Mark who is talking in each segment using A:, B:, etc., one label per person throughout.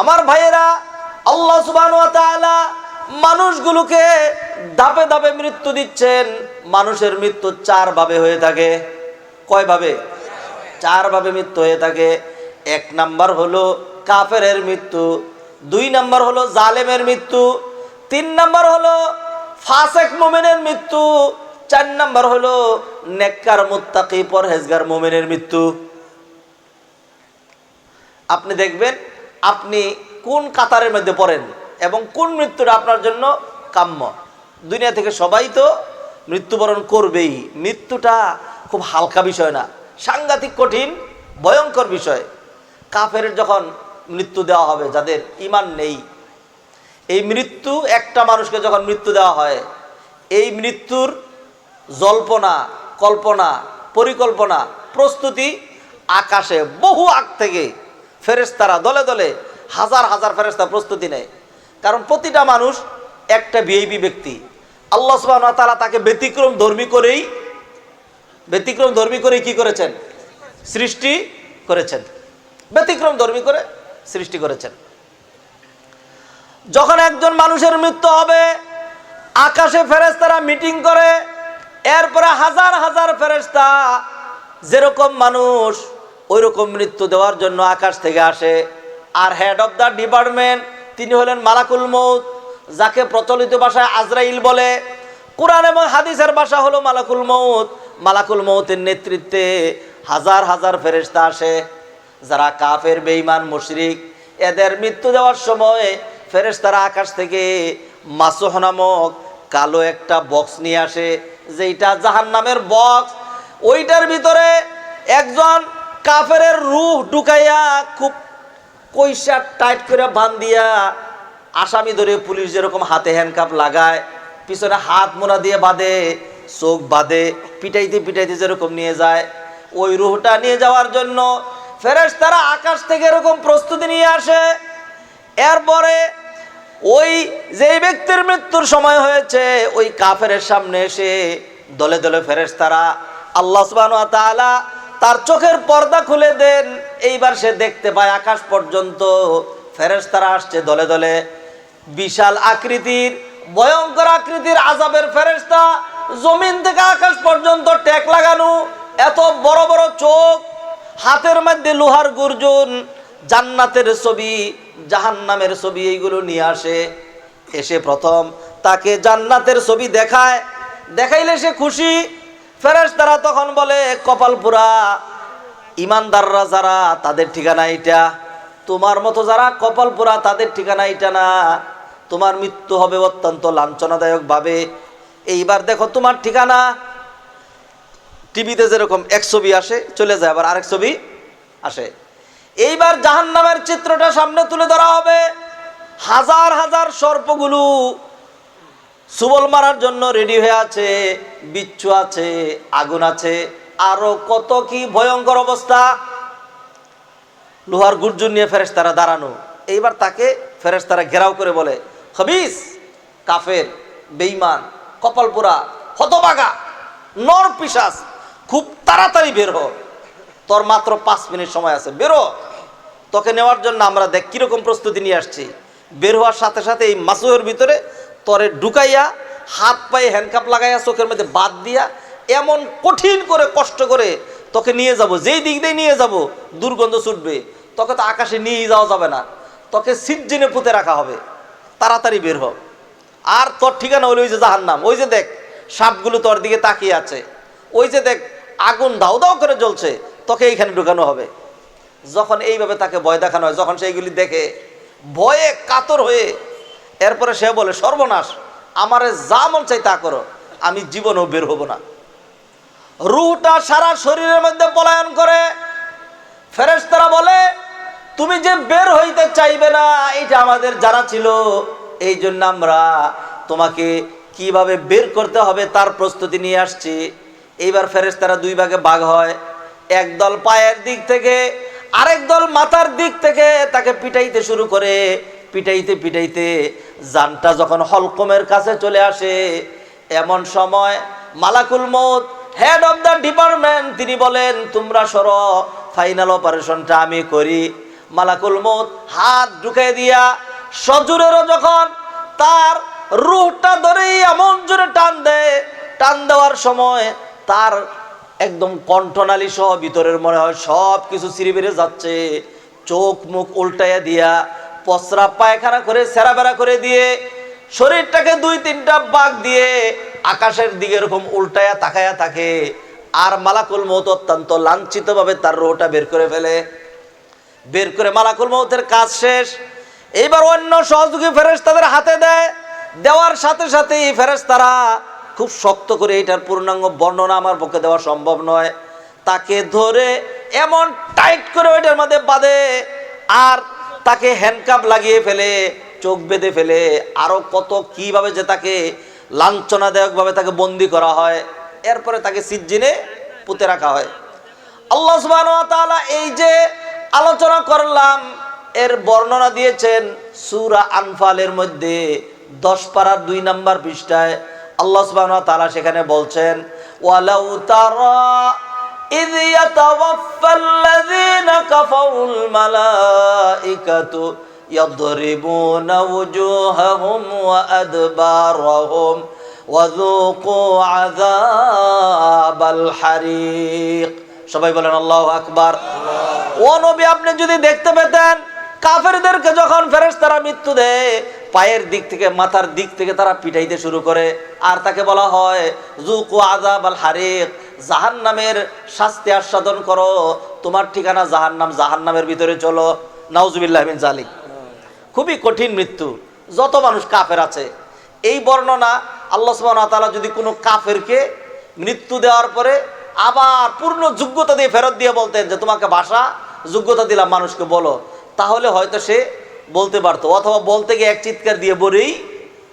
A: আমার ভাইয়েরা, আল্লাহ সুবাহ মানুষগুলোকে ধাপে ধাপে মৃত্যু দিচ্ছেন। মানুষের মৃত্যু চার ভাবে হয়ে থাকে। কয় ভাবে চার ভাবে মৃত্যু হয়ে থাকে। এক নাম্বার হলো কাফেরের মৃত্যু, দুই নাম্বার হলো জালেমের মৃত্যু, তিন নাম্বার হলো ফাসেক মোমেনের মৃত্যু, চার নাম্বার হলো নেককার মুত্তাকি পরহেজগার মোমেনের মৃত্যু। আপনি দেখবেন আপনি কোন কাতারের মধ্যে পড়েন এবং কোন মৃত্যুটা আপনার জন্য কাম্য? দুনিয়া থেকে সবাই তো মৃত্যুবরণ করবেই। মৃত্যুটা খুব হালকা বিষয় না, সাংঘাতিক কঠিন, ভয়ঙ্কর বিষয়। কাফের যখন মৃত্যু দেওয়া হবে, যাদের ইমান নেই, এই মৃত্যু একটা মানুষকে যখন মৃত্যু দেওয়া হয়, এই মৃত্যুর জল্পনা, কল্পনা, পরিকল্পনা, প্রস্তুতি আকাশে বহু আগ থেকে ফেরেস্তারা দলে দলে হাজার হাজার ফেরেস্তা প্রস্তুতি নেয়। কারণ প্রতিটা মানুষ একটা বিএবি ব্যক্তি। আল্লাহ সুবাহ তারা তাকে ব্যতিক্রম ধর্মী করেই ব্যতিক্রম ধর্মী করেই কি করেছেন? সৃষ্টি করেছেন। ব্যতিক্রম ধর্মী করে সৃষ্টি করেছেন। যখন একজন মানুষের মৃত্যু হবে, আকাশে ফেরেস্তারা মিটিং করে, এরপরে হাজার হাজার ফেরেস্তা যেরকম মানুষ ওই রকম মৃত্যু দেওয়ার জন্য আকাশ থেকে আসে। আর হেড অফ দ্য ডিপার্টমেন্ট তিনি হলেন মালাকুল মৌত যাকে প্রচলিত ভাষায় আজরাইল বলে। কোরআন এবং হাদিসের ভাষা হলো মালাকুল মৌত মালাকুল মৌতের নেতৃত্বে হাজার হাজার ফেরেস্তা আসে, যারা কাফের, বেঈমান, মুশরিক, এদের মৃত্যু দেওয়ার সময় ফেরেশতারা আকাশ থেকে মাসুহ নামক কালো একটা বক্স নিয়ে আসে যেটা জাহান নামের বক্স ওইটার ভিতরে একজন কাফের রুহ ঢুকাইয়া খুব কইসা টাইট করে বান দিয়া আসামি ধরে পুলিশ যেরকম হাতে হ্যান্ডকাপ লাগায়, পিছনে হাত মোনা দিয়ে বাঁধে, চোখ বাঁধে, পিটাইতে পিটাইতে যেরকম নিয়ে যায়। ওই রুহটা নিয়ে যাওয়ার জন্য ফেরেশ তারা আকাশ থেকে এরকম প্রস্তুতি নিয়ে আসে। এরপরে ওই যে ব্যক্তির মৃত্যুর সময় হয়েছে, ওই কাফের সামনে এসে দলে দলে ফেরেশ তারা আল্লাহ তাআলা তার চোখের পর্দা খুলে দেন। এইবার সে দেখতে পায় আকাশ পর্যন্ত ফেরেশ তারা আসছে দলে দলে। বিশাল আকৃতির, ভয়ঙ্কর আকৃতির আজাবের ফেরেশতা জমিন থেকে আকাশ পর্যন্ত ট্যাক লাগানো, এত বড় বড় চোখ, হাতের মধ্যে লোহার গুর্জন, জান্নাতের ছবি, জাহান্নামের ছবি এইগুলো নিয়ে আসে। এসে প্রথম তাকে জান্নাতের ছবি দেখায়। দেখাইলে সে খুশি ফেরেশ তারা তখন বলে কপাল পুরা ইমানদাররা যারা, তাদের ঠিকানা এটা তোমার মতো যারা কপাল পুরা তাদের ঠিকানা এটা না। তোমার মৃত্যু হবে অত্যন্ত লাঞ্ছনাদায়ক ভাবে। এইবার দেখো তোমার ঠিকানা। টিভিতে যেরকম এক ছবি আসে, চলে যায়, আবার আরেক ছবি আসে। এইবার জাহান্নামের চিত্রটা সামনে তুলে ধরা হবে। হাজার হাজার সর্পগুলো সুবল মারার জন্য রেডি হয়ে আছে, বিচ্ছু আছে, আগুন আছে। আরও কত কি ভয়ঙ্কর অবস্থা। লোহার গুর্জুন নিয়ে ফেরেশতারা দাঁড়ানো। এইবার তাকে ফেরেশতারা ঘেরাও করে বলে, হবিস, কাফের বেইমান কপালপুরা, হতবাগা, নর পিসাস খুব তাড়াতাড়ি বের হ। তোর মাত্র পাঁচ মিনিট সময় আছে, বেরো তোকে নেওয়ার জন্য আমরা দেখ কীরকম প্রস্তুতি নিয়ে আসছি। বের হওয়ার সাথে সাথে এই মাসুহের ভিতরে তরে ঢুকাইয়া হাত পায়ে হ্যান্ডকাপ লাগাইয়া চোখের মধ্যে বাদ দিয়া এমন কঠিন করে, কষ্ট করে তোকে নিয়ে যাব। যেই দিক দিয়ে নিয়ে যাব, দুর্গন্ধ ছুটবে। তোকে তো আকাশে নিয়ে যাওয়া যাবে না। তোকে সিজ্জিনে পুঁতে রাখা হবে। তাড়াতাড়ি বের হ। আর তোর ঠিকানা হলো ওই যে জাহান্নাম। ওই যে দেখ, সাপগুলো তোর দিকে তাকিয়ে আছে। ওই যে দেখ, আগুন দাও দাও করে জ্বলছে। তোকে এইখানে ঢুকানো হবে। যখন এইভাবে তাকে ভয় দেখানো হয়, যখন সেইগুলি দেখে ভয়ে কাতর হয়ে এরপরে সে বলে, সর্বনাশ, আমারে যা মন চাই তা করো, আমি জীবনেও বের হব না। রুহটা সারা শরীরের মধ্যে পলায়ন করে, ফেরেশতারা বলে, তুমি যে বের হইতে চাইবে না এটা আমাদের যারা ছিল। এই জন্য আমরা তোমাকে কীভাবে বের করতে হবে তার প্রস্তুতি নিয়ে আসছি। এইবার ফেরেশতারা দুই ভাগে ভাগ হয়। একদল পায়ের দিক থেকে, আরেক দল মাথার দিক থেকে তাকে পিটাইতে শুরু করে পিটাইতে পিটাইতে জানটা যখন হলকমের কাছে চলে আসে, এমন সময় মালাকুল মত হেড অফ দ্য ডিপার্টমেন্ট তিনি বলেন, তোমরা সর ফাইনাল অপারেশনটা আমি করি। মালাকুল মত হাত ঢুকাই দিয়া সজুরেরও যখন তার রুহটা ধরেই এমন জোরে টান দেয়, টান দেওয়ার সময় তার একদম কণ্ঠনালী সহ ভিতরের মনে হয় সব কিছু সিঁড়ি বেড়ে যাচ্ছে। চোখ মুখ উল্টাইয়া দিয়া পসরা পায়খানা করে সেরাবেরা করে দিয়ে, শরীরটাকে দুই তিনটা বাঘ দিয়ে আকাশের দিকে এরকম উল্টায়া তাকায়া থাকে। আর মালাকুল মৌত অত্যন্ত লাঞ্ছিতভাবে তার রোটা বের করে ফেলে। বের করে মালাকুল মৌতের কাজ শেষ। এইবার অন্য সহযোগী ফেরেস তাদের হাতে দেয়। দেওয়ার সাথে সাথেই ফেরেস তারা খুব শক্ত করে এটার পূর্ণাঙ্গ বর্ণনা আমার পক্ষে দেওয়া সম্ভব নয়। তাকে ধরে এমন টাইট করে ওইটার মধ্যে বাঁধে। আর তাকে হ্যান্ডকাপ লাগিয়ে ফেলে, চোখ বেঁধে ফেলে, আরও কত কীভাবে যে তাকে লাঞ্ছনাদায়কভাবে তাকে বন্দি করা হয়, এরপরে তাকে সিজ্জিনে পুঁতে রাখা হয়। আল্লাহ তাআলা এই যে আলোচনা করলাম, এর বর্ণনা দিয়েছেন সূরা আনফালের মধ্যে দশ পারার দুই নাম্বার পৃষ্ঠায়। আল্লাহ ওয়া সেখানে বলছেন, ওয়ালাউ তারা إذ يتوفى الذين كفروا الملائكة يضربون وجوههم وأدبارهم وذوقوا عذاب الحريق সবাই বলেন আল্লাহ আকবার ও নবী আপনি যদি দেখতে পেতেন কাফেরদেরকে যখন ফেরেশতারা মৃত্যু দেয় পায়ের দিক থেকে মাথার দিক থেকে তারা পিটাইতে শুরু করে আর তাকে বলা হয় জুকু আজাব আল হারিক জাহান্নামের শাস্তি আস্বাদন করো। তোমার ঠিকানা জাহান্নাম, জাহান্নামের ভিতরে চলো। নাউজুবিল্লাহ বিন জালিক খুবই কঠিন মৃত্যু। যত মানুষ কাফের আছে। এই বর্ণনা আল্লাহ ওয়া যদি কোনো কাফেরকে মৃত্যু দেওয়ার পরে আবার পূর্ণ যোগ্যতা দিয়ে ফেরত দিয়ে বলতেন যে, তোমাকে ভাষা যোগ্যতা দিলাম মানুষকে, বলো। তাহলে হয়তো সে বলতে পারতো। অথবা বলতে গিয়ে এক চিৎকার দিয়ে বলেই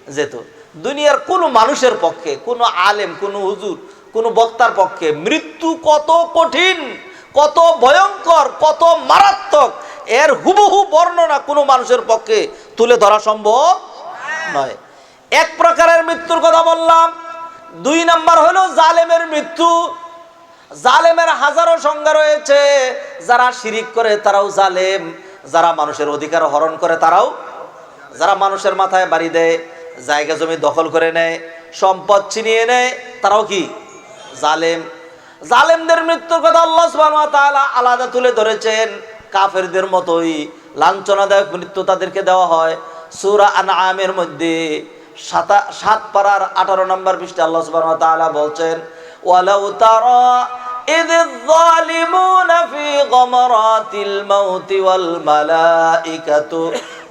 A: যেত। দুনিয়ার কোনো মানুষের পক্ষে, কোনো আলেম, কোনো হুজুর কোনো বক্তার পক্ষে। মৃত্যু কত কঠিন, কত ভয়ঙ্কর, কত মারাত্মক, এর হুবহু বর্ণনা কোনো মানুষের পক্ষে তুলে ধরা সম্ভব নয়। এক প্রকারের মৃত্যুর কথা বললাম। দুই নাম্বার হলো জালেমের মৃত্যু। জালেমের হাজারো সংজ্ঞা রয়েছে। যারা শিরিক করে, তারাও জালেম। যারা মানুষের অধিকার হরণ করে, তারাও যারা মানুষের মাথায় বাড়ি দেয়, জায়গা জমি দখল করে নেয়, সম্পদ ছিনিয়ে নেয়, তারাও কি? জালেম জালেমদের মৃত্যুর কথা আল্লাহ সুবহানাহু ওয়া তাআলা আলাদা তুলে ধরেছেন কাফেরদের মতোই লাঞ্ছনাদায়ক মৃত্যু তাদেরকে দেওয়া হয় সূরা আনআমের মধ্যে সাতা সাত পারার আঠারো নম্বর পৃষ্ঠে আল্লাহ সুবহানাহু ওয়া তাআলা বলছেন ওয়ালাউ তারা إذ الظالمون في غمرات الموت والملائكة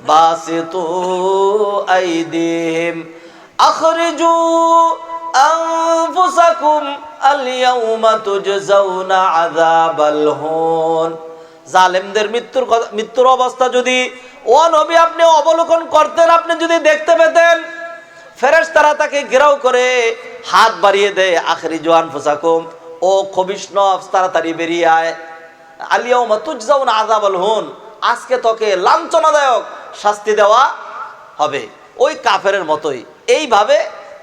A: باسطوا أيديهم أخرجوا أنفسكم اليوم تجزون عذاب الهون জালেমদের মৃত্যুর কথা- মৃত্যুর অবস্থা যদি ও নবী আপনি অবলোকন করতেন আপনি যদি দেখতে পেতেন ফেরেশ তারা তাকে ঘেরাও করে হাত বাড়িয়ে দেয় আখরি জোয়ান ফুসাকুম ও খবিষ্ণ তাড়াতাড়ি বেরিয়ে আয় আলিয়াউমা তুজজাউন আযাবাল হুন আজকে তোকে লাঞ্ছনাদায়ক শাস্তি দেওয়া হবে ওই কাফেরের মতোই এইভাবে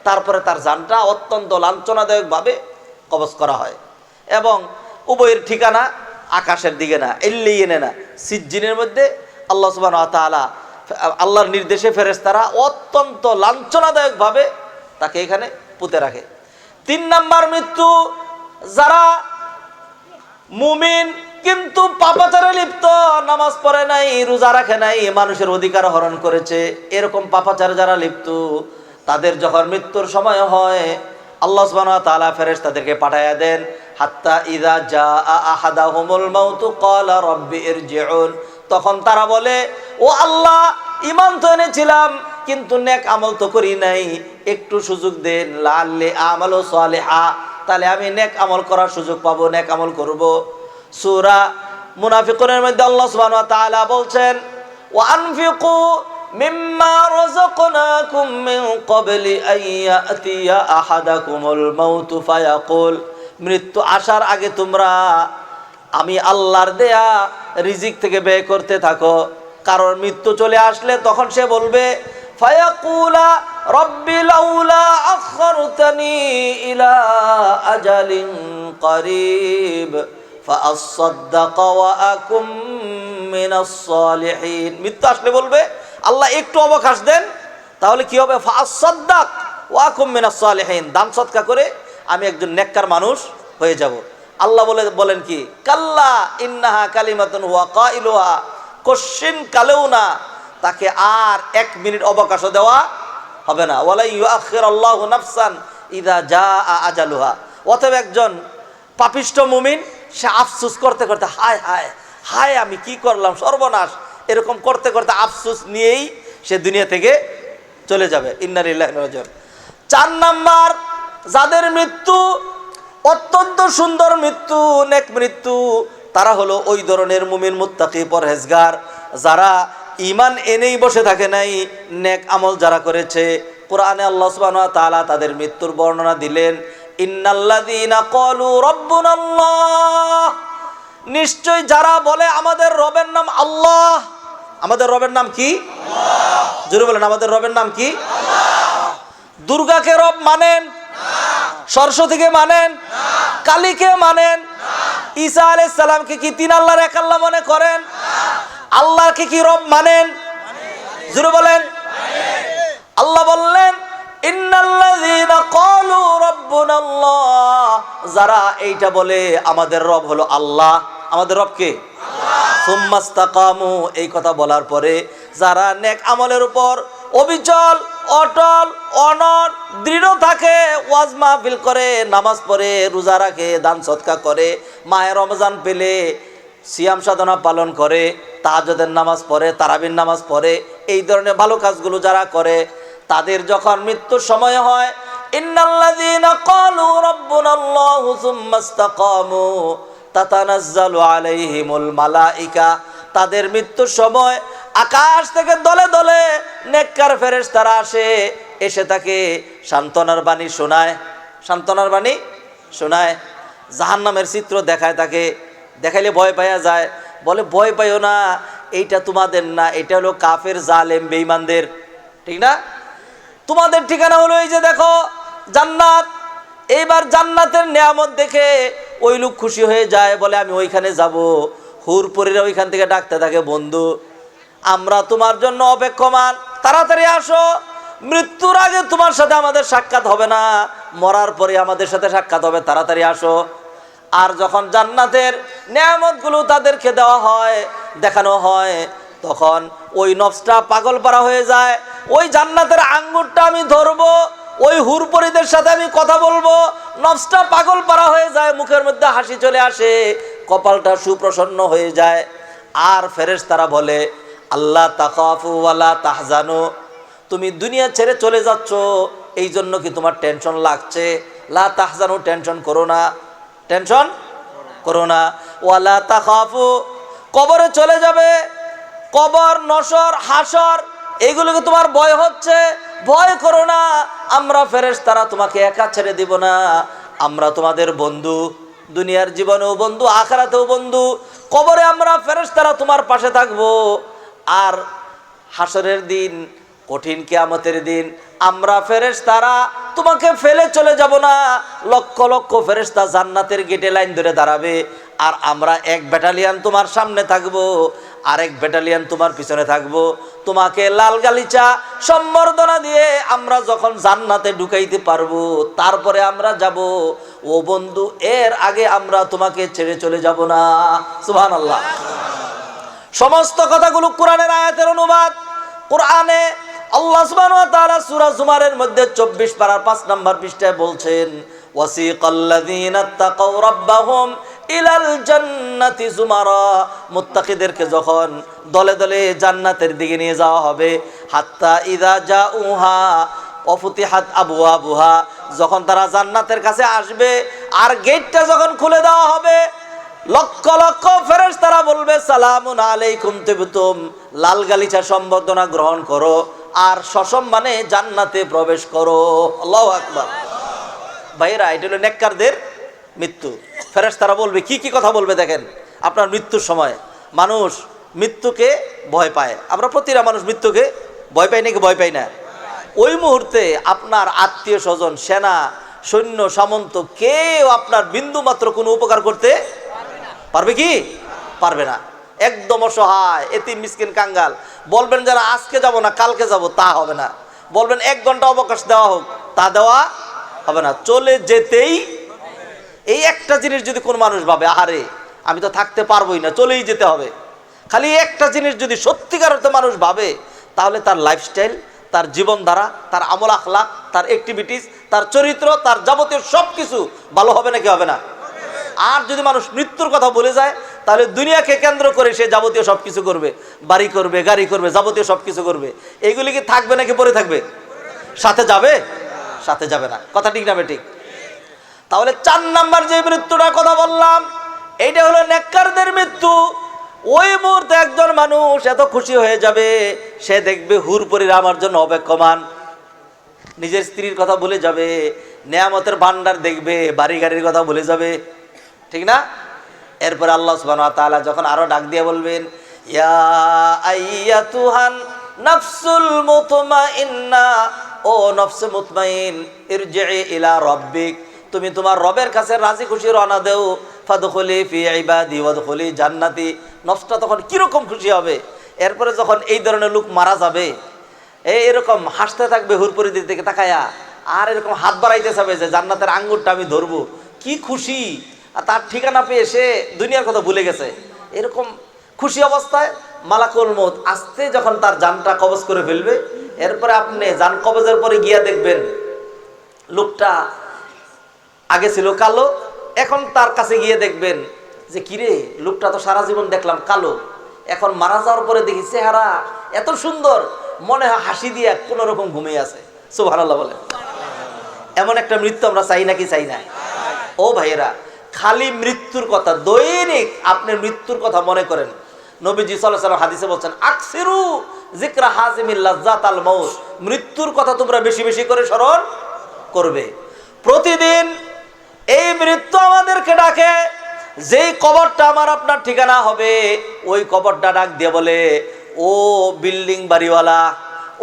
A: তারপরে তার জানটা অত্যন্ত লাঞ্ছনাদায়কভাবে কবজ করা হয়। এবং উভয়ের ঠিকানা আকাশের দিকে না এল্লেই এনে না। সিজ্জিনের মধ্যে আল্লাহ সুবাহ তালা আল্লাহর নির্দেশে ফেরেশতারা অত্যন্ত লাঞ্ছনাদায়কভাবে তাকে এখানে পুঁতে রাখে। তিন নাম্বার মৃত্যু, যারা মুমিন কিন্তু পাপাচারে লিপ্ত, নামাজ পড়ে নাই, রোজা রাখে নাই, মানুষের অধিকার হরণ করেছে, এরকম পাপাচারে যারা লিপ্ত তাদের যখন মৃত্যুর সময় হয়, আল্লাহ সুবহানাহু ওয়া তাআলা ফেরেশতাদেরকে পাঠায়া দেন, হাত্তা ইদা জা আহাদাহুমুল মাউতু ক্বালা রাব্বি ইরজিউন। তখন তারা বলে, ও আল্লাহ ইমান তো এনেছিলাম, কিন্তু নেক আমল তো করি নাই। একটু সুযোগ দেন লাল্লে আমালও সালেহা। তাহলে আমি নেক আমল করার সুযোগ পাবো, নেক আমল করব। সূরা মুনাফিকুনের মধ্যে আল্লাহ সুবহানাহু ওয়া বলছেন, ওয়া আনফিকু মিম্মা রাযাকনাকুম মিন ক্বাবলি আন ইয়াতিয়া আহাদাকুমুল মাউত ফায়াকুল মৃত্যু আসার আগে তোমরা আমি আল্লাহর দেয়া রিজিক থেকে ব্যয় করতে থাকো কারণ মৃত্যু চলে আসলে তখন সে বলবে ফায়াকুলা রব্বি লাউলা আখরতানি ইলা আজালিন করিব فأصدق وأكن মিনাস সালিহিন মৃত্যু আসলে বলবে আল্লাহ একটু অবকাশ দেন, তাহলে কি হবে? ফাসাদ্দাক ওয়াকুম মিনাস সালিহিন। দান সৎকা করে আমি একজন নেককার মানুষ হয়ে যাব। আল্লাহ বলে, বলেন কি? কাল্লা ইন্নাহা কালিমাতুন ওয়া কাইলুহা। কশ্চিন কালেও না, তাকে আর এক মিনিট অবকাশও দেওয়া হবে না। ওয়ালাই ইউআখির আল্লাহ নাফসান ইদা যা আজালুহা। অতএব একজন পাপিষ্ট মুমিন, সে আফসুস করতে করতে, হায় হায় হায়, আমি কি করলাম? সর্বনাশ। এরকম করতে করতে আফসুস নিয়েই সে দুনিয়া থেকে চলে যাবে। ইন্নারিল্লাহ চার নাম্বার, যাদের মৃত্যু, অত্যন্ত সুন্দর মৃত্যু, নেক মৃত্যু, তারা হলো ওই ধরনের মুমিন, মুত্তাকি, পরহেজগার, যারা ইমান এনেই বসে থাকে নাই, নেক আমল যারা করেছে। কোরআনে আল্লাহ ওয়া তাদের মৃত্যুর বর্ণনা দিলেন, ইন্নাল্লাযীনা ক্বালু রাব্বুনাল্লাহ। নিশ্চয় যারা বলে আমাদের রবের নাম আল্লাহ, আমাদের রবের নাম কি? জোরে বলেন, আমাদের রবের নাম কি? দুর্গাকে রব মানেন, সরস্বতীকে মানেন, কালীকে মানেন, ঈসা আলাইহিস সালামকে কি তিন আল্লাহর এক আল্লাহ মনে করেন? আল্লাহকে কি রব মানেন? জোরে বলেন। আল্লাহ বললেন যারা এইটা বলে, আমাদের রব হলো আল্লাহ। আমাদের রব কে? সুম্মাস্তাকামু এই কথা বলার পরে যারা নেক আমলের উপর অবিচল, অটল অনট দৃঢ় থাকে, ওয়াজ মাহফিল করে, নামাজ পড়ে, রোজা রাখে, দান সৎকা করে, মায়ের রমজান পেলে, সিয়াম সাধনা পালন করে তাহাজদের নামাজ পড়ে, তারাবির নামাজ পড়ে, এই ধরনের ভালো কাজগুলো যারা করে তাদের যখন মৃত্যুর সময় হয় তাদের মৃত্যুর সময় আকাশ থেকে দলে দলে নেককার ফেরেস তারা আসে, এসে তাকে সান্ত্বনার বাণী শোনায়। সান্ত্বনার বাণী শোনায়। জাহান্নামের চিত্র দেখায় তাকে। দেখাইলে ভয় পাইয়া যায়। বলে, ভয় পাইও না, এইটা তোমাদের না, এটা হলো কাফের জালেম বেইমানদের ঠিক না? তোমাদের ঠিকানা হলো এই যে দেখো, জান্নাত। এইবার জান্নাতের নিয়ামত দেখে ওই লোক খুশি হয়ে যায়, বলে, আমি ওইখানে যাব। হুরপুরীরা ওইখান থেকে ডাকতে থাকে, বন্ধু, আমরা তোমার জন্য অপেক্ষমান। তাড়াতাড়ি আসো। মৃত্যুর আগে তোমার সাথে আমাদের সাক্ষাৎ হবে না। মরার পরে আমাদের সাথে সাক্ষাৎ হবে। তাড়াতাড়ি আসো। আর যখন জান্নাতের নিয়ামতগুলো তাদেরকে দেওয়া হয়, দেখানো হয় তখন ওই নফসটা পাগল পারা হয়ে যায়। ওই জান্নাতের আঙ্গুরটা আমি ধরবো, ওই হুরপরিদের সাথে আমি কথা বলব। নফসটা পাগল পারা হয়ে যায়, মুখের মধ্যে হাসি চলে আসে, কপালটা সুপ্রসন্ন হয়ে যায়। আর ফেরেশ তারা বলে আল্লাহ তাকাফু ওয়ালা তাহজানু, তুমি দুনিয়া ছেড়ে চলে যাচ্ছ এই জন্য কি তোমার টেনশন লাগছে? লা তাহজানু, টেনশন করো না। টেনশন? করো না। ওয়ালা তাকাফু কবরে চলে যাবে। কবর, নসর, হাসর, এগুলোকে তোমার ভয় হচ্ছে। ভয় করো না, আমরা ফেরেস তারা তোমাকে একা ছেড়ে দিব না। আমরা তোমাদের বন্ধু, দুনিয়ার জীবনেও বন্ধু, আখরাতেও বন্ধু। কবরে আমরা ফেরেস তারা তোমার পাশে থাকব। আর হাসরের দিন, কঠিন কেয়ামতের দিন, আমরা ফেরেস তারা তোমাকে ফেলে চলে যাব না। লক্ষ লক্ষ ফেরেস্তা জান্নাতের গেটে লাইন ধরে দাঁড়াবে। আর আমরা এক ব্যাটালিয়ান তোমার সামনে থাকব। আরেক ব্যাটালিয়ান তোমার পিছনে থাকব। তোমাকে লাল গালিচা, সম্বর্ধনা দিয়ে আমরা যখন জান্নাতে ঢুকাইতে পারব, তারপরে আমরা যাব। ও বন্ধু, এর আগে আমরা তোমাকে ছেড়ে চলে যাব না। সুবহান আল্লাহ সমস্ত কথাগুলো কোরআনের আয়াতের অনুবাদ। কোরআনে আল্লাহ সুবহানাহু ওয়া তাআলা সূরা জুমারের মধ্যে 24 পারার 5 নম্বর পৃষ্ঠায় বলছেন, ওয়াসিকাল্লাযীনা তাকাউ রাব্বাহুম ইলাল জান্নাতি জুমারা। মুত্তাকিদেরকে যখন দলে দলে জান্নাতের দিকে নিয়ে যাওয়া হবে, হাত্তা ইদা জাউহা, অফুতিহাত আবু আবুহা যখন তারা জান্নাতের কাছে আসবে, আর গেটটা যখন খুলে দেওয়া হবে, লক্ষ লক্ষ ফেরেস তারা বলবে, সালামুন আলাইকুম তিবতুম, লাল গালিচা সম্বর্ধনা গ্রহণ করো, আর সসম্মানে জান্নাতে প্রবেশ করো। আল্লাহু আকবার। ভাইরা এটা হলো নেককারদের মৃত্যু। ফেরেস তারা বলবে, কি কি কথা বলবে দেখেন? আপনার মৃত্যুর সময় মানুষ মৃত্যুকে ভয় পায়। আমরা প্রতিটা মানুষ মৃত্যুকে ভয় পাই নাকি ভয় পাই না? ওই মুহূর্তে আপনার আত্মীয় স্বজন, সেনা, সৈন্য, সামন্ত কেউ আপনার বিন্দু মাত্র কোনো উপকার করতে পারবে কি? পারবে না। একদম অসহায় এতি মিসকিন, কাঙ্গাল। বলবেন যারা, আজকে যাব না, কালকে যাব তা হবে না। বলবেন, এক ঘণ্টা অবকাশ দেওয়া হোক তা দেওয়া হবে না। চলে যেতেই এই একটা জিনিস যদি কোন মানুষ ভাবে আহারে আমি তো থাকতে পারবোই না, চলেই যেতে হবে। খালি একটা জিনিস যদি সত্যিকার অর্থে মানুষ ভাবে, তাহলে তার লাইফস্টাইল তার জীবনধারা, তার আমল আখলাক তার অ্যাক্টিভিটিস তার চরিত্র, তার যাবতীয় সব কিছু ভালো হবে নাকি হবে না? আর যদি মানুষ মৃত্যুর কথা বলে যায়, তাহলে দুনিয়াকে কেন্দ্র করে সে যাবতীয় সব কিছু করবে। বাড়ি করবে, গাড়ি করবে, যাবতীয় সব কিছু করবে। এইগুলি কি থাকবে নাকি পরে থাকবে? সাথে যাবে? সাথে যাবে না। কথা ঠিক না ঠিক? তাহলে চার নাম্বার যে মৃত্যুটার কথা বললাম, এইটা হলো নেককারদের মৃত্যু। ওই মুহূর্তে একজন মানুষ এত খুশি হয়ে যাবে, সে দেখবে হুরপুরীরা আমার জন্য অপেক্ষমান। নিজের স্ত্রীর কথা ভুলে যাবে, নেয়ামতের ভান্ডার দেখবে বাড়ি গাড়ির কথা ভুলে যাবে। ঠিক না? এরপর আল্লাহ সুবহানাহু ওয়া তাআলা যখন আরও ডাক দিয়ে বলবেন, ইয়া আইয়াতুহান নাফসুল মুতমাইন্না, ও নফসে মুতমাইন ইরজি'i ইলা রাব্বিক। তুমি তোমার রবের কাছে রাজি খুশি রওনা দেও। ফাদখুলি ফি ইবাদি ওয়াদখুলি জান্নাতি। নফসটা তখন কীরকম খুশি হবে? এরপরে যখন এই ধরনের লোক মারা যাবে এই এরকম হাসতে থাকবে হুরপুরিদের দিকে তাকায়া, আর এরকম হাত বাড়াইতে যাবে যে জান্নাতের আঙ্গুরটা আমি ধরবো। কি খুশি! আর তার ঠিকানা পেয়ে সে দুনিয়ার কথা ভুলে গেছে। এরকম খুশি অবস্থায় মালাকুল মত আস্তে যখন তার জানটা কবজ করে ফেলবে, এরপরে আপনি জান কবজের পরে গিয়া দেখবেন, লোকটা আগে ছিল কালো, এখন তার কাছে গিয়ে দেখবেন যে, কিরে, লোকটা তো সারা জীবন দেখলাম কালো। এখন মারা যাওয়ার পরে দেখি চেহারা এত সুন্দর, মনে হয় হাসি দিয়ে কোন রকম ঘুমিয়ে আছে। সুবহানাল্লাহ বলে এমন একটা মৃত্যু আমরা চাই নাকি চাই না ও ভাইয়েরা, খালি মৃত্যুর কথা, দৈনিক আপনি মৃত্যুর কথা মনে করেন। নবীজি ওয়াসাল্লাম হাদিসে বলছেন, আকসিরু যিকরা হাজিমিল লাজ্জাত আল মাউত। মৃত্যুর কথা তোমরা বেশি বেশি করে স্মরণ করবে। প্রতিদিন এই মৃত্যু আমাদেরকে ডাকে। যেই কবরটা আমার আপনার ঠিকানা হবে, ওই কবরটা ডাক দিয়ে বলে, ও বিল্ডিং বাড়িওয়ালা,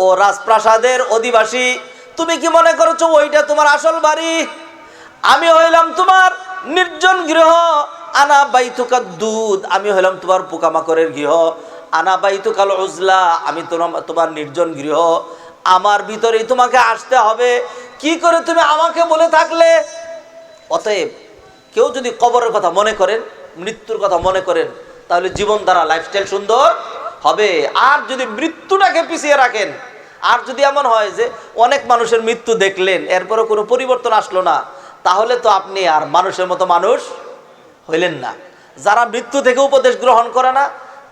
A: ও রাজপ্রাসাদের অধিবাসী, তুমি কি মনে করছ ওইটা তোমার আসল বাড়ি? আমি হইলাম তোমার নির্জন গৃহ। আনা বাইতুকা দুধ, আমি হইলাম তোমার পোকামাকড়ের গৃহ। আনা বাইতুকাল উজলা, আমি তোমার তোমার নির্জন গৃহ। আমার ভিতরেই তোমাকে আসতে হবে। কি করে তুমি আমাকে বলে থাকলে? অতএব কেউ যদি কবরের কথা মনে করেন, মৃত্যুর কথা মনে করেন, তাহলে জীবন দ্বারা লাইফস্টাইল সুন্দর হবে। আর যদি মৃত্যুটাকে পিছিয়ে রাখেন, আর যদি এমন হয় যে অনেক মানুষের মৃত্যু দেখলেন, এরপরও কোনো পরিবর্তন আসলো না, তাহলে তো আপনি আর মানুষের মতো মানুষ হইলেন না। যারা মৃত্যু থেকে উপদেশ গ্রহণ করে না,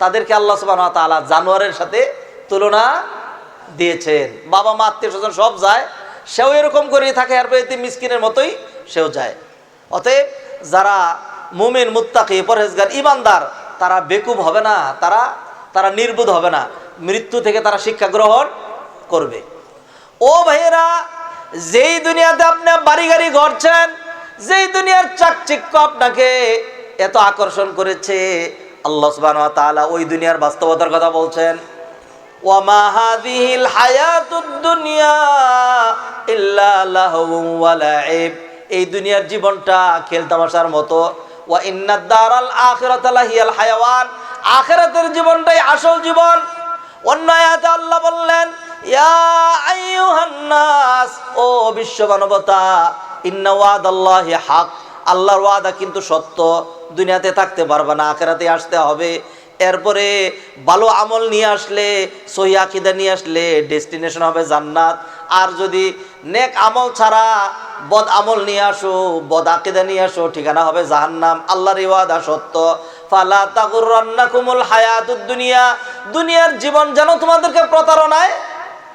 A: তাদেরকে আল্লাহ সুবাহ তাআলা জানোয়ারের সাথে তুলনা দিয়েছেন। বাবা মা আত্মীয় স্বজন সব যায়, সেও এরকম করেই থাকে, আর মিসকিনের মতোই সেও যায়। অতএব যারা মুমিন, মুত্তাকি, পরহেজগার ইমানদার তারা বেকুব হবে না, তারা তারা নির্বুধ হবে না। মৃত্যু থেকে তারা শিক্ষা গ্রহণ করবে। ও ভাইয়েরা, যেই দুনিয়াতে আপনি বাড়ি গাড়ি গড়ছেন যেই দুনিয়ার চাকচিক্য আপনাকে এত আকর্ষণ করেছে, আল্লাহ সুবহানাহু ওয়া তাআলা ওই দুনিয়ার বাস্তবতার কথা বলছেন ওয়ামা হাযিহিল হায়াতুদ দুনিয়া ওয়া লাইব এই দুনিয়ার জীবনটা খেল তামাশার মতো। ওয়া ইন্নাদ দারাল আখিরাতা লাহিয়াল হায়াওয়ান। আখিরাতের জীবনটাই আসল জীবন। অন্য আয়াতে আল্লাহ বললেন, ইয়া আইয়ুহান নাস ও বিশ্ব মানবতা ইন্না ওয়াদাল্লাহি হক। আল্লাহর ওয়াদা কিন্তু সত্য। দুনিয়াতে থাকতে পারবে না, আখেরাতে আসতে হবে। এরপরে ভালো আমল নিয়ে আসলে, সহি আকিদা নিয়ে আসলে, ডেস্টিনেশন হবে জান্নাত। আর যদি নেক আমল ছাড়া বদ আমল নিয়ে আসো বদ আকিদা নিয়ে আসো, ঠিকানা হবে জাহান্নাম। আল্লাহর ওয়াদা সত্য। ফালা তাগুর রান্না তাগুরান্নাকুমুল হায়াতুদ দুনিয়া। দুনিয়ার জীবন যেন তোমাদেরকে প্রতারণায়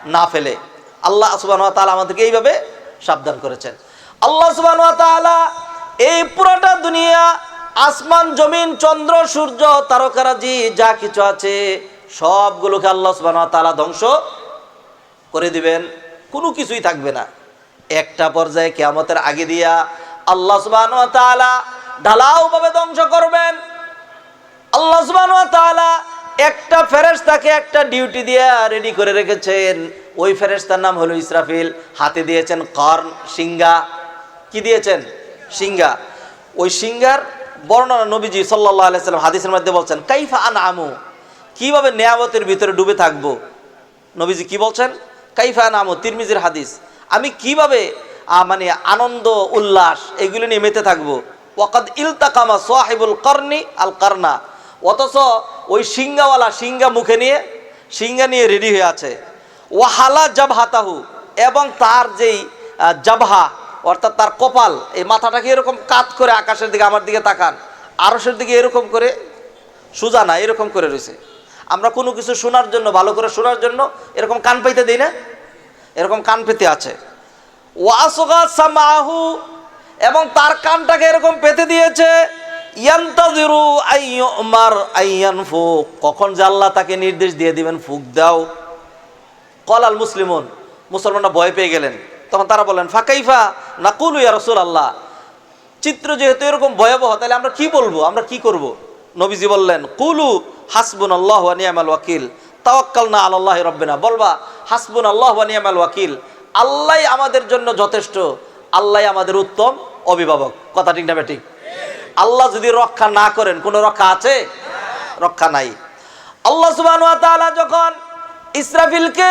A: না ফেলে। আল্লাহ সুবহানাহু ওয়া তাআলা আমাদেরকে এইভাবে সাবধান করেছেন। আল্লাহ সুবহানাহু ওয়া এই পুরাটা দুনিয়া, আসমান, জমিন, চন্দ্র, সূর্য, তারকারাজি, যা কিছু আছে, সবগুলোকে আল্লাহ সুবহানাহু ওয়া তাআলা ধ্বংস করে দিবেন। কোনো কিছুই থাকবে না। একটা পর্যায়ে কেয়ামতের আগে দিয়া আল্লাহ তাআলা ঢালাওভাবে ধ্বংস করবেন। আল্লাহ তাআলা একটা ফেরেশতাকে একটা ডিউটি দিয়ে রেডি করে রেখেছেন। ওই ফেরেশতার নাম হলো ইসরাফিল। হাতে দিয়েছেন কর্ন সিঙ্গা কি দিয়েছেন? সিঙ্গা ওই সিঙ্গার বর্ণনা নবীজি সাল্লাহ আলাইসাল্লাম হাদিসের মধ্যে বলছেন, কাইফা আন আমু কীভাবে নেয়ামতের ভিতরে ডুবে থাকব? নবীজি কি বলছেন? কাইফা আন আমু তিরমিজির হাদিস। আমি কীভাবে মানে আনন্দ, উল্লাস এগুলো নিয়ে মেতে থাকব? ওয়াকাদ ইলতাকামা সোহাইবুল কর্নি আল কারনা। অথচ ওই সিঙ্গাওয়ালা সিঙ্গা মুখে নিয়ে সিঙ্গা নিয়ে রেডি হয়ে আছে। ওয়াহালা জাবহাতাহু, এবং তার যেই জাবহা, অর্থাৎ তার কপাল, এই মাথাটাকে এরকম কাত করে আকাশের দিকে, আমার দিকে তাকান। আরসের দিকে এরকম করে, সোজা না, এরকম করে রয়েছে। আমরা কোনো কিছু শোনার জন্য, ভালো করে শোনার জন্য এরকম কান পাইতে দিই না। এরকম কান পেতে আছে। ওয়াসগা সামাহু, এবং তার কানটাকে এরকম পেতে দিয়েছে আইয়ান কখন আল্লাহ তাকে নির্দেশ দিয়ে দিবেন, ফুক দাও। কলাল মুসলিমন, মুসলমানরা ভয় পেয়ে গেলেন। তখন তারা বললেন, ফাকাইফা নাকুলু ইয়া রসুল আল্লাহ চিত্র যেহেতু এরকম ভয়াবহ, তাহলে আমরা কি বলব? আমরা কি করব? নবীজি বললেন, কুলু হাসবুন আল্লাহ নিয়ামাল ওয়াকিল। তাওয়াক্কাল না আল্লাহ রব্বেনা। বলবা হাসবুন আল্লাহ নিয়ামাল ওয়াকিল। আল্লাহ আমাদের জন্য যথেষ্ট, আল্লাহ আমাদের উত্তম অভিভাবক। কথা ঠিক না ঠিক আল্লাহ যদি রক্ষা না করেন, কোনো রক্ষা আছে? রক্ষা নাই। আল্লাহ ওয়া যখন ইসরাফিলকে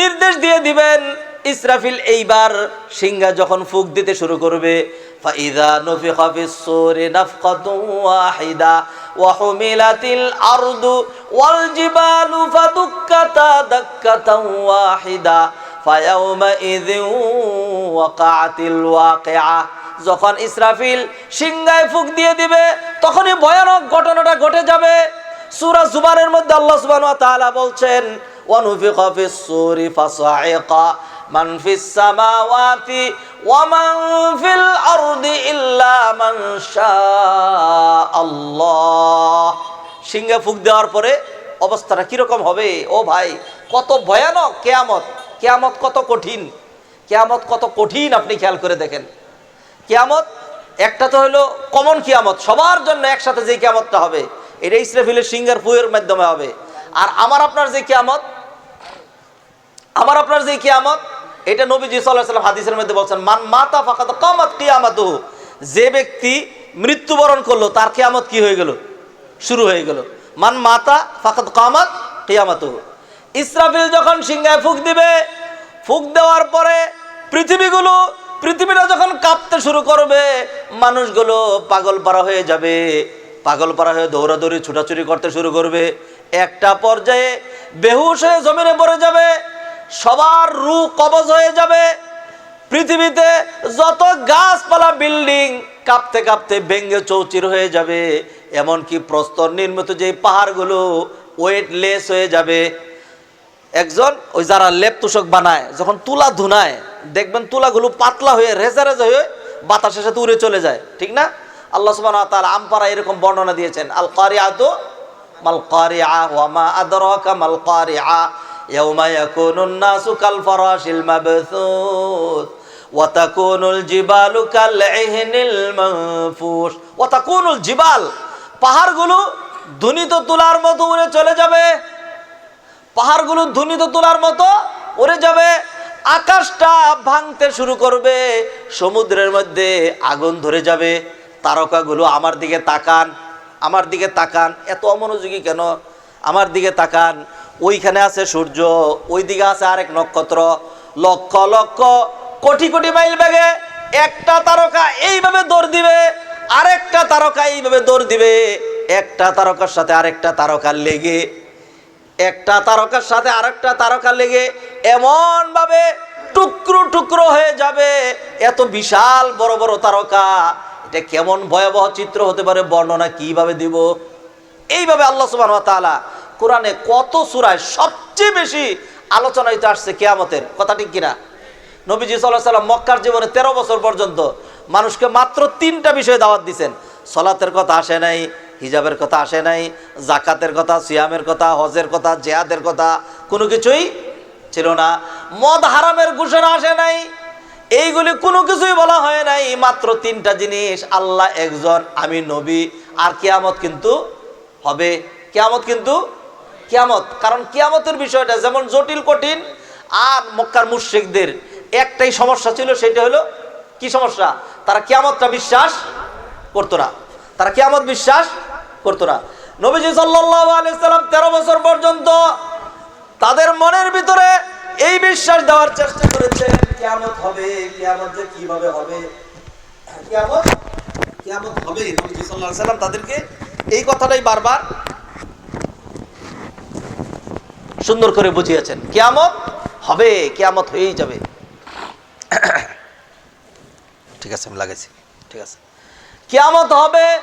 A: নির্দেশ দিয়ে দিবেন, ইসরাফিল এইবার সিংহা যখন ফুক দিতে শুরু করবে, ফাইদা নুফিখা ফিস সূরি নাফকাতুন ওয়াহিদা। আরদু ওয়াল জিবালু ফাদুক্কাতা দাক্কাতান ওয়াহিদা ফায়াউমা ইযিন ওয়াকাআতিল যখন ইসরাফিল সিংহায় ফুক দিয়ে দিবে, তখনই ভয়ানক ঘটনাটা ঘটে যাবে। সূরা জুবারের মধ্যে আল্লাহ তাআলা বলছেন ওয়ানুফিখা ফিস সূরি ফাসাইকা মান সামাওয়াতি ওয়া মান ফিল মান আল্লাহ সিংহে ফুক দেওয়ার পরে অবস্থাটা কীরকম হবে? ও ভাই, কত ভয়ানক কেয়ামত। কেয়ামত কত কঠিন। কেয়ামত কত কঠিন আপনি খেয়াল করে দেখেন। কেয়ামত একটা তো হলো কমন কিয়ামত, সবার জন্য একসাথে যে কিয়ামতটা হবে এটা ইসরাফিলের সিঙ্গার ফুয়ের মাধ্যমে হবে। আর আমার আপনার যে কিয়ামত, আমার আপনার যে কিয়ামত এটা নবীজি সাল্লাম হাদিসের মধ্যে বলছেন, মান মাতা ফাকাত কামাত কিয়ামত যে ব্যক্তি মৃত্যুবরণ করল, তার কিয়ামত কি হয়ে গেল? শুরু হয়ে গেল। মান মাতা ফাকাত কামাত কিয়ামত ইসরাফিল যখন সিংহায় ফুক দিবে, ফুক দেওয়ার পরে পৃথিবীগুলো, পৃথিবীটা যখন কাঁপতে শুরু করবে, মানুষগুলো পাগল পারা হয়ে যাবে। পাগল পারা হয়ে দৌড়াদৌড়ি, ছুটাছুটি করতে শুরু করবে। একটা পর্যায়ে বেহুশ হয়ে জমিনে পড়ে যাবে। সবার রু কবজ হয়ে যাবে। পৃথিবীতে যত গাছপালা বিল্ডিং কাঁপতে কাঁপতে ভেঙ্গে চৌচির হয়ে যাবে। এমনকি প্রস্তর নির্মিত যে পাহাড়গুলো ওয়েটলেস হয়ে যাবে। একজন ওই যারা লেপ তুষক বানায়, যখন তুলা ধুনায়, দেখবেন তুলাগুলো পাতলা হয়ে রেজা রেজা হয়ে বাতাসের সাথে উড়ে চলে যায়। ঠিক না? আল্লাহ ওয়া তাআলা আমপারা এরকম বর্ণনা দিয়েছেন আল কারিআতু মাল কারিআ ওয়া মা আদরাকা মাল কারিআ ইয়াউমা ফারাশিল মাবথুস ওয়া তাকুনুল জিবালু কাল ইহনিল মানফুস ওয়া তাকুনুল জিবাল, পাহাড়গুলো ধুনিত তুলার মতো উড়ে চলে যাবে। পাহাড়গুলো ধ্বনিত তোলার মতো উড়ে যাবে। আকাশটা ভাঙতে শুরু করবে, সমুদ্রের মধ্যে আগুন ধরে যাবে। তারকাগুলো আমার দিকে তাকান, আমার দিকে তাকান। এত অমনোযোগী কেন? আমার দিকে তাকান। ওইখানে আছে সূর্য ওই দিকে আছে আরেক নক্ষত্র। লক্ষ লক্ষ, কোটি কোটি মাইল বেগে একটা তারকা এইভাবে দৌড় দিবে, আরেকটা তারকা এইভাবে দৌড় দিবে। একটা তারকার সাথে আরেকটা তারকা লেগে, একটা তারকার সাথে আরেকটা তারকা লেগে এমন ভাবে টুকরো টুকরো হয়ে যাবে। এত বিশাল বড় বড় তারকা, এটা কেমন ভয়াবহ চিত্র হতে পারে, বর্ণনা কীভাবে দিব? এইভাবে আল্লাহ সুবহানাহু ওয়া তাআলা কোরআনে কত সূরায় সবচেয়ে বেশি আলোচনা হইতে আসছে কেয়ামতের? কথা ঠিক কিনা? নবীজি সাল্লাহ সাল্লাম মক্কার জীবনে তেরো বছর পর্যন্ত মানুষকে মাত্র তিনটা বিষয়ে দাওয়াত দিছেন। সলাতের কথা আসে নাই, হিজাবের কথা আসে নাই জাকাতের কথা, সিয়ামের কথা, হজের কথা, জেহাদের কথা, কোনো কিছুই ছিল না। মদ হারামের ঘোষণা আসে নাই, এইগুলি কোনো কিছুই বলা হয় নাই, মাত্র তিনটা জিনিস, আল্লাহ একজন, আমি নবী, আর কেয়ামত কিন্তু হবে। কেয়ামত কিন্তু কিয়ামত। কারণ কিয়ামতের বিষয়টা যেমন জটিল, কঠিন, আর মক্কার মুশ্রিকদের একটাই সমস্যা ছিল, সেটা হলো, কি সমস্যা? তারা কিয়ামতটা বিশ্বাস করতো না। তারা কিয়ামত বিশ্বাস করতো না। নবীজি সাল্লাম তেরো বছর পর্যন্ত তাদের মনের ভিতরে এই বিশ্বাস দেওয়ার চেষ্টা করেছেন, কিয়ামত হবে, কিয়ামত যে কীভাবে হবে। কিয়ামত কিয়ামত হবে, নবীজি আলাইহি সাল্লাম তাদেরকে এই কথাটাই বারবার সুন্দর করে বুঝিয়েছেন। কেয়ামত হবে, কেয়ামত হয়েই যাবে। ঠিক আছে, আমি লাগাইছি। ঠিক আছে। কেয়ামত হবে,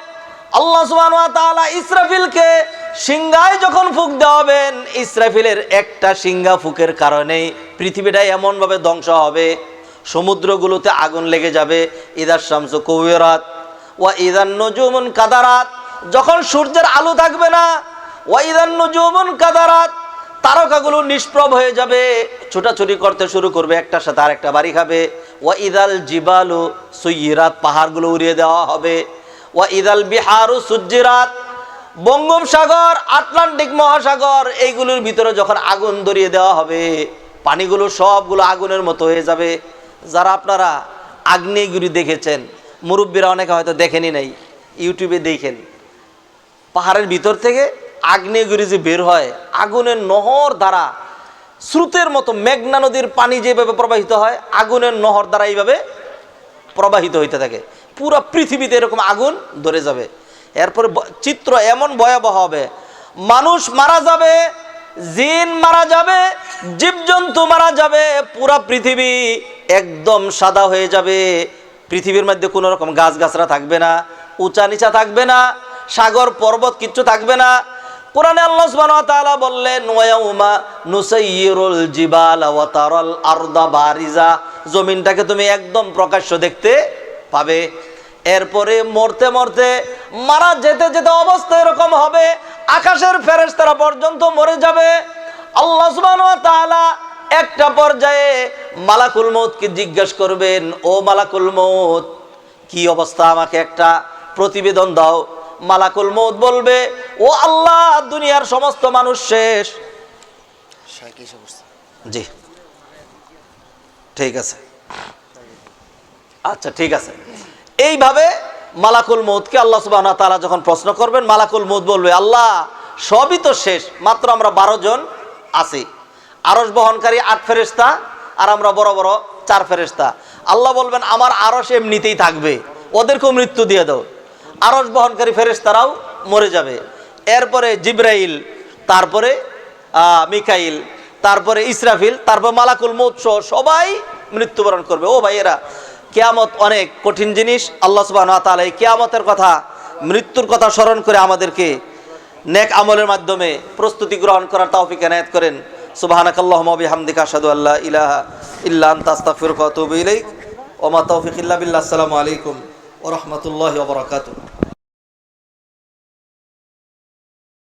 A: আল্লাহ তাআলা ইসরাফিলকে সিংহায় যখন ফুক দেওয়াবেন, ইসরাফিলের একটা সিংহা ফুকের কারণে পৃথিবীটা এমনভাবে ধ্বংস হবে। সমুদ্রগুলোতে আগুন লেগে যাবে। ইদার শামসু কৌরাত ওয়া ইদান নজুমুন কাদারাত, যখন সূর্যের আলো থাকবে না, ওয়া ইদান নজুমুন কাদারাত তারকাগুলো নিষ্প্রভ হয়ে যাবে, ছোটাছুটি করতে শুরু করবে, একটার সাথে আরেকটা বাড়ি খাবে। ওয়া ইদাল জিবালু সুইরাত পাহাড়গুলো উড়িয়ে দেওয়া হবে। ওয়া ইদাল বিহারু সুজ্জিরাত, বঙ্গোপসাগর, আটলান্টিক মহাসাগর, এইগুলোর ভিতরে যখন আগুন ধরিয়ে দেওয়া হবে, পানিগুলো সবগুলো আগুনের মতো হয়ে যাবে। যারা আপনারা আগ্নেয়গিরি দেখেছেন, মুরব্বীরা অনেকে হয়তো দেখেনি নাই, ইউটিউবে দেখেন। পাহাড়ের ভিতর থেকে আগ্নেয়গিরি যে বের হয়, আগুনের নহর দ্বারা স্রোতের মতো মেঘনা নদীর পানি যেভাবে প্রবাহিত হয়, আগুনের নহর দ্বারা এইভাবে প্রবাহিত হইতে থাকে। পুরো পৃথিবীতে এরকম আগুন ধরে যাবে। এরপরে চিত্র এমন ভয়াবহ হবে, মানুষ মারা যাবে, জিন মারা যাবে, জীবজন্তু মারা যাবে, পুরা পৃথিবী একদম সাদা হয়ে যাবে। পৃথিবীর মধ্যে কোনো রকম গাছগাছরা থাকবে না, উঁচা নিচা থাকবে না, সাগর, পর্বত কিচ্ছু থাকবে না কোরআনে আল্লাহ সুবহানাহু ওয়া তাআলা বললেন, ওয়ায়াউমা নুসাইয়িরুল জিবালা ওয়া তারাল আরদা বারিজা। জমিনটাকে তুমি একদম প্রকাশ্য দেখতে পাবে। এরপরে মরতে মরতে, মারা যেতে যেতে অবস্থা এরকম হবে, আকাশের ফেরেশতারা পর্যন্ত মরে যাবে। আল্লাহ সুবহানাহু ওয়া তাআলা একটা পর্যায়ে মালাকুল মউতকে জিজ্ঞেস করবেন, ও মালাকুল মউত, কি অবস্থা? আমাকে একটা প্রতিবেদন দাও। মালাকুল মৌত বলবে ও আল্লাহ দুনিয়ার সমস্ত মানুষ শেষ। জি। ঠিক আছে। আচ্ছা ঠিক আছে। এইভাবে মালাকুল মৌতকে আল্লাহ সুবাহ তাআলা যখন প্রশ্ন করবেন মালাকুল মৌত বলবে আল্লাহ সবই তো শেষ মাত্র আমরা বারো জন আছি। আরস বহনকারী আট ফেরেস্তা আর আমরা বড় বড় চার ফেরেস্তা আল্লাহ বলবেন আমার আরস এমনিতেই থাকবে ওদেরকেও মৃত্যু দিয়ে দাও। আরস বহনকারী ফেরেস্তারাও মরে যাবে। এরপরে জিব্রাইল, তারপরে মিকাইল, তারপরে ইসরাফিল, তারপর মালাকুল মৌত সহ সবাই মৃত্যুবরণ করবে। ও ভাই এরা কেয়ামত অনেক কঠিন জিনিস। আল্লাহ সুবাহ তাআলা এই কেয়ামতের কথা, মৃত্যুর কথা স্মরণ করে আমাদেরকে নেক আমলের মাধ্যমে প্রস্তুতি গ্রহণ করার তৌফিক এনায়েত করেন। সুবহানাক আল্লাহুম্মা ওয়া বিহামদিকা আশহাদু আল্লা ইলাহা ইল্লা ওয়া আতুবু ইলাইক। ওয়া মা ইল্লা বিল্লাহ। আসসালামু আলাইকুম ওয়া রাহমাতুল্লাহি ওয়া বারাকাতুহু।